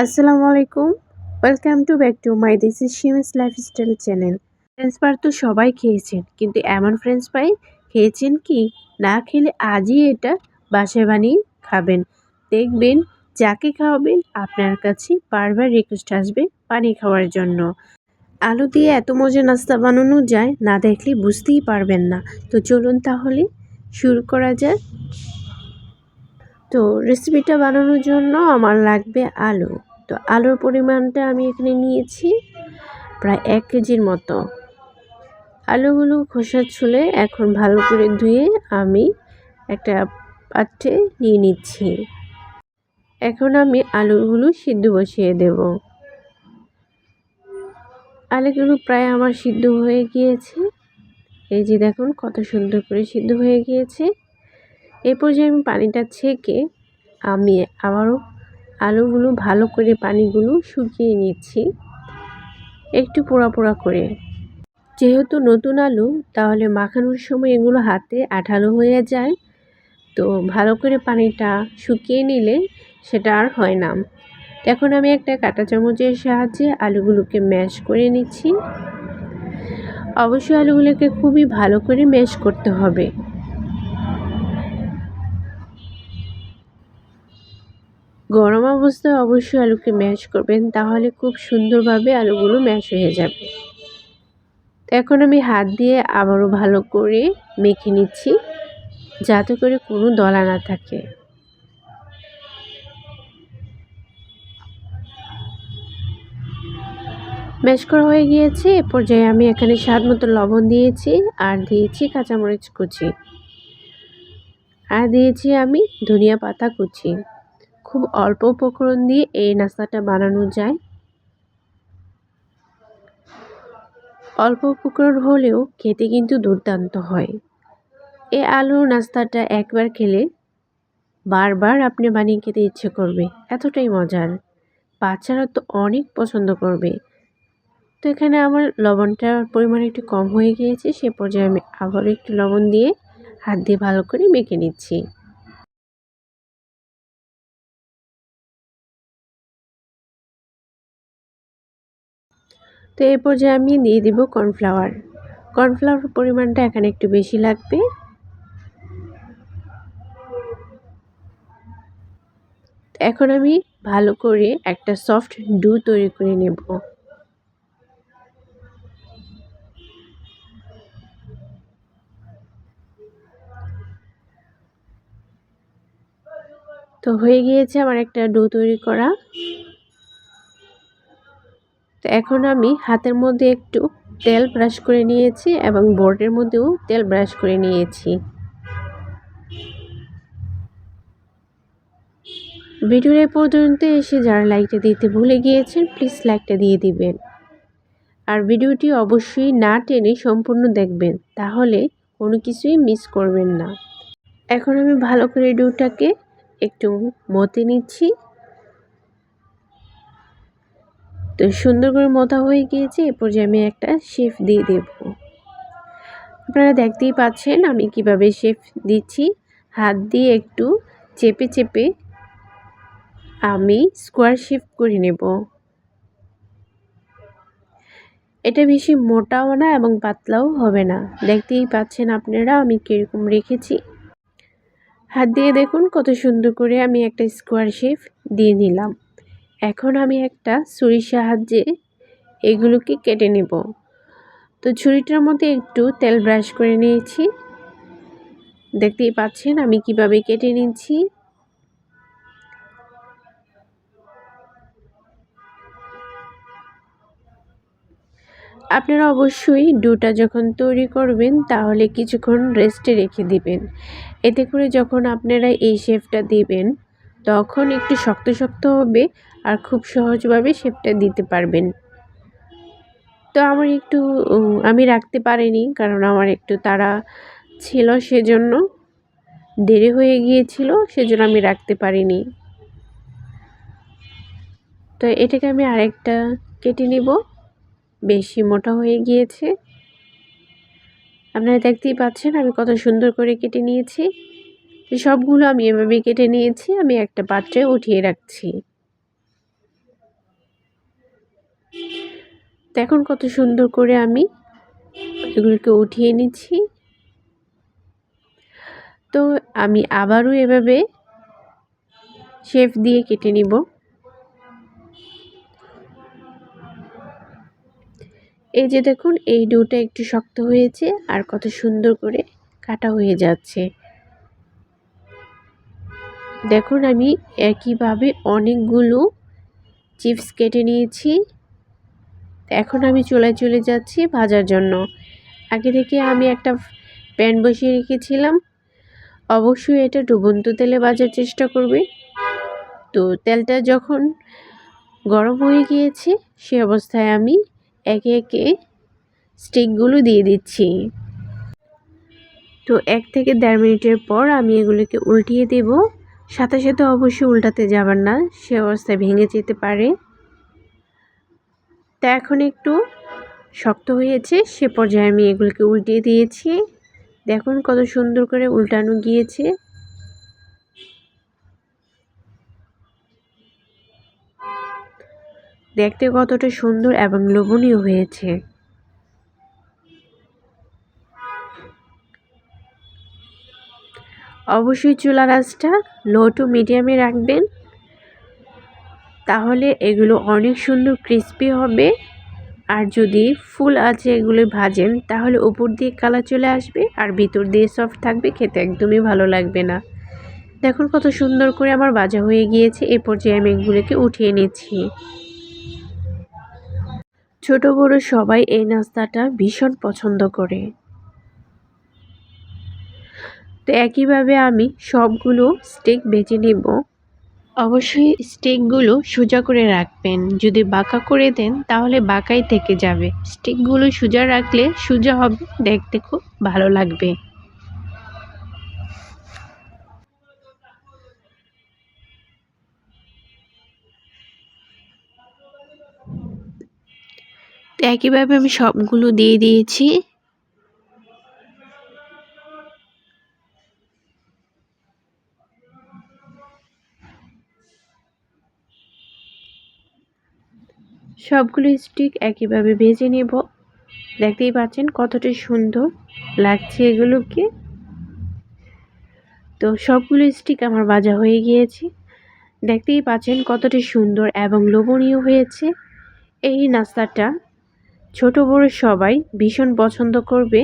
আসসালামু আলাইকুম। Welcome to back to my this is শিমিস lifestyle channel french fry তো সবাই খেয়েছেন, কিন্তু এমন ফ্রেঞ্চ ফ্রাই খেয়েছেন কি? না খেলে আজই এটা বাসায় বানিয়ে খাবেন। দেখবেন যাকে খাওয়াবেন আপনার কাছে বারবার রিকোয়েস্ট আসবে পানি খাওয়ার জন্য। আলু দিয়ে এত মজা নাস্তা বানানো যায়, না দেখলে বুঝতেই পারবেন না। তো চলুন তাহলে শুরু করা যায় তো রেসিপিটা বানানোর জন্য আমার লাগবে আলু। তো আলুর পরিমাণটা আমি এখানে নিয়েছি প্রায় এক কেজির মতো। আলুগুলো খোসা ছুলে এখন ভালো করে ধুয়ে আমি একটা পাত্রে নিয়ে নিচ্ছি। এখন আমি আলুগুলো সিদ্ধ বসিয়ে দেব। আলুগুলো প্রায় আমার সিদ্ধ হয়ে গিয়েছে। এই যে দেখুন কত সুন্দর করে সিদ্ধ হয়ে গিয়েছে। এই পর্যায়ে আমি পানিটা ছেঁকে আমি আবারও আলুগুলো ভালো করে পানিগুলো শুকিয়ে নিচ্ছি। একটু পোড়া পোড়া করে। যেহেতু নতুন আলু, তাহলে মাখানোর সময় এগুলো হাতে আঠালো হয়ে যায়। তো ভালো করে পানিটা শুকিয়ে নিলে সেটা আর হয় না। এখন আমি একটা কাঁটা চামচের সাহায্যে আলুগুলোকে ম্যাশ করে নিচ্ছি। অবশ্যই আলুগুলোকে খুবই ভালো করে ম্যাশ করতে হবে। গরম অবস্থায় অবশ্যই আলুকে ম্যাশ করবেন, তাহলে খুব সুন্দরভাবে আলুগুলো ম্যাশ হয়ে যাবে। তো এখন আমি হাত দিয়ে আবারও ভালো করে মেখে নিচ্ছি, যাতে করে কোনো দলা না থাকে। ম্যাশ করা হয়ে গিয়েছে, এ পর্যায়ে আমি এখানে স্বাদ মতো লবণ দিয়েছি আর দিয়েছি কাঁচামরিচ কুচি। আর দিয়েছি আমি ধনিয়া পাতা কুচি। খুব অল্প উপকরণ দিয়ে এই নাস্তাটা বানানো যায়। অল্প উপকরণ হলেও খেতে কিন্তু দুর্দান্ত হয়। এই আলুর নাস্তাটা একবার খেলে বারবার আপনি বানিয়ে খেতে ইচ্ছে করবে, এতটাই মজার। বাচ্চারা তো অনেক পছন্দ করবে। তো এখানে আমার লবণটার পরিমাণ একটু কম হয়ে গিয়েছে, সে পর্যায়ে আমি আবার একটু লবণ দিয়ে হাত দিয়ে ভালো করে মেখে নিচ্ছি। তো এই পর্যায়ে আমি দিয়ে দিব কর্নফ্লাওয়ার। কর্নফ্লাওয়ার পরিমাণটা এখানে একটু বেশি লাগবে। এখন আমি ভালো করে একটা সফট ডু তৈরি করে নেব। তো হয়ে গিয়েছে আমার একটা ডো তৈরি করা। তো এখন আমি হাতের মধ্যে একটু তেল ব্রাশ করে নিয়েছি এবং বোর্ডের মধ্যেও তেল ব্রাশ করে নিয়েছি। ভিডিওর এ পর্যন্ত এসে যারা লাইকটা দিতে ভুলে গিয়েছেন প্লিজ লাইকটা দিয়ে দিবেন। আর ভিডিওটি অবশ্যই না টেনে সম্পূর্ণ দেখবেন, তাহলে কোনো কিছুই মিস করবেন না। এখন আমি ভালো করে ডুটাকে একটু মতে নিচ্ছি। তো সুন্দর করে মতা হয়ে গিয়েছে এরপর যে আমি একটা শেফ দিয়ে দেব। আপনারা দেখতেই পাচ্ছেন আমি কীভাবে শেফ দিচ্ছি। হাত দিয়ে একটু চেপে চেপে আমি স্কোয়ার শেপ করে নেব। এটা বেশি মোটাও না এবং পাতলাও হবে না। দেখতেই পাচ্ছেন আপনারা আমি কীরকম রেখেছি। হাত দিয়ে দেখুন কত সুন্দর করে আমি একটা স্কোয়ার শেপ দিয়ে নিলাম। এখন আমি একটা ছুরির সাহায্যে এগুলোকে কেটে নেব। তো ছুরিটার মধ্যে একটু তেল ব্রাশ করে নিয়েছি। দেখতেই পাচ্ছেন আমি কীভাবে কেটে নিচ্ছি। আপনারা অবশ্যই ডুটা যখন তৈরি করবেন তাহলে কিছুক্ষণ রেস্টে রেখে দিবেন। এতে করে যখন আপনারা এই শেফটা দিবেন তখন একটু শক্ত শক্ত হবে আর খুব সহজভাবে শেপটা দিতে পারবেন। তো আমার একটু আমি রাখতে পারিনি কারণ আমার একটু তারা ছিল সেজন্য, দেরি হয়ে গিয়েছিল সেজন্য আমি রাখতে পারিনি। তো এটাকে আমি আরেকটা কেটে নিব, বেশি মোটা হয়ে গিয়েছে। আপনারা দেখতেই পাচ্ছেন আমি কত সুন্দর করে কেটে নিয়েছি। সবগুলো আমি এভাবে কেটে নিয়েছি, আমি একটা পাত্রে উঠিয়ে রাখছি। দেখুন কত সুন্দর করে আমি এগুলোকে উঠিয়ে নিচ্ছি। তো আমি আবারও এভাবে শেফ দিয়ে কেটে নিব। এই যে দেখুন, এই ডোটা একটু শক্ত হয়েছে আর কত সুন্দর করে কাটা হয়ে যাচ্ছে। দেখুন, আমি একইভাবে অনেকগুলো চিপস কেটে নিয়েছি। এখন আমি চুলায় চলে যাচ্ছি ভাজার জন্য। আগে থেকে আমি একটা প্যান বসিয়ে রেখেছিলাম। অবশ্যই এটা ডুবন্ত তেলে ভাজার চেষ্টা করবে। তো তেলটা যখন গরম হয়ে গিয়েছে, সে অবস্থায় আমি একে একে স্টিকগুলো দিয়ে দিচ্ছি। তো এক থেকে দেড় মিনিটের পর আমি এগুলোকে উল্টিয়ে দেব। সাথে সাথে অবশ্যই উল্টাতে যাবার না, সে অবস্থায় ভেঙে যেতে পারে। তা এখন একটু শক্ত হয়েছে, সে পর্যায়ে আমি এগুলোকে উল্টিয়ে দিয়েছি। দেখুন কত সুন্দর করে উল্টানো গিয়েছে। দেখতে কতটা সুন্দর এবং লোভনীয় হয়েছে। অবশ্যই চুলা রাসটা লো টু মিডিয়ামে রাখবেন। তাহলে এগুলো অনেক সুন্দর ক্রিস্পি হবে। আর যদি ফুল আছে এগুলো ভাজেন, তাহলে উপর দিয়ে কালার চলে আসবে আর ভিতর দিয়ে সফট থাকবে, খেতে একদমই ভালো লাগবে না। দেখুন কত সুন্দর করে আমার ভাজা হয়ে গিয়েছে, এ পর্যায়ে আমি এগুলোকে উঠিয়ে নিচ্ছি। ছোট বড় সবাই এই নাস্তাটা ভীষণ পছন্দ করে। তো একইভাবে আমি সবগুলো স্টেক বেছে নেব। অবশ্যই স্টিকগুলো সোজা করে রাখবেন। যদি বাঁকা করে দেন, তাহলে বাঁকাই থেকে যাবে। স্টিকগুলো সোজা রাখলে সোজা হবে, দেখতে খুব ভালো লাগবে। একইভাবে আমি সবগুলো দিয়ে দিয়েছি। সবগুলো স্টিক একইভাবে ভেজে নেব। দেখতেই পাচ্ছেন কতটা সুন্দর লাগছে এগুলোকে। তো সবগুলো স্টিক আমার ভাজা হয়ে গিয়েছে। দেখতেই পাচ্ছেন কতটা সুন্দর এবং লোভনীয় হয়েছে। এই নাস্তাটা ছোট বড় সবাই ভীষণ পছন্দ করবে।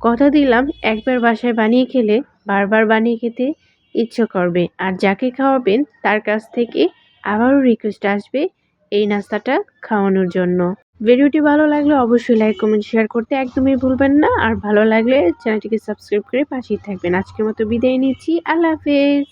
কথা দিলাম, একবার বাসায় বানিয়ে খেলে বারবার বানিয়ে খেতে ইচ্ছে করবে। আর যাকে খাওয়াবেন তার কাছ থেকে আবারও রিকোয়েস্ট আসবে এই নাস্তাটা খাওয়ানোর জন্য। ভিডিওটি ভালো লাগলে অবশ্যই লাইক কমেন্ট শেয়ার করতে একদমই ভুলবেন না। আর ভালো লাগলে চ্যানেলটিকে সাবস্ক্রাইব করে পাশেই থাকবেন। আজকের মতো বিদায় নিচ্ছি। আল্লাহ হাফেজ।